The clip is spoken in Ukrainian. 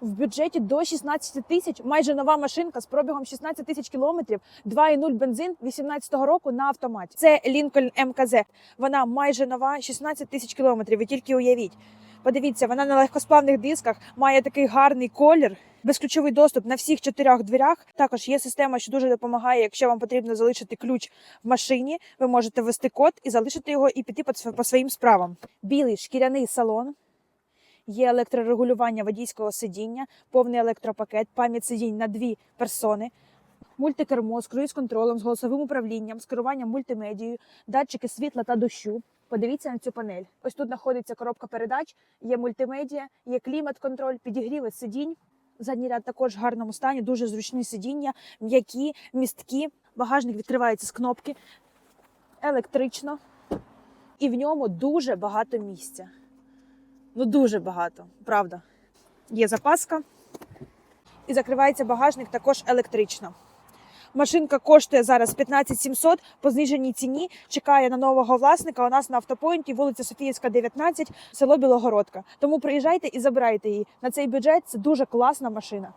В бюджеті до 16 тисяч майже нова машинка з пробігом 16 тисяч кілометрів, 2,0 бензин 18-го року на автоматі. Це Lincoln МКЗ. Вона майже нова, 16 тисяч кілометрів. Ви тільки уявіть. Подивіться, вона на легкосплавних дисках має такий гарний колір. Безключовий доступ на всіх чотирьох дверях. Також є система, що дуже допомагає, якщо вам потрібно залишити ключ в машині. Ви можете ввести код і залишити його і піти по своїм справам. Білий шкіряний салон. Є електрорегулювання водійського сидіння, повний електропакет, пам'ять сидінь на дві персони, мультикермо з круїз-контролем, з голосовим управлінням, з керуванням мультимедією, датчики світла та дощу. Подивіться на цю панель. Ось тут знаходиться коробка передач, є мультимедіа, є клімат-контроль, підігріви сидінь. Задній ряд також в гарному стані, дуже зручні сидіння, м'які, місткі. Багажник відкривається з кнопки електрично, і в ньому дуже багато місця. Ну дуже багато, правда. Є запаска. І закривається багажник також електрично. Машинка коштує зараз 15 700 по зниженій ціні. Чекає на нового власника. У нас на автопоінті, вулиця Софіївська, 19, село Білогородка. Тому приїжджайте і забирайте її. На цей бюджет це дуже класна машина.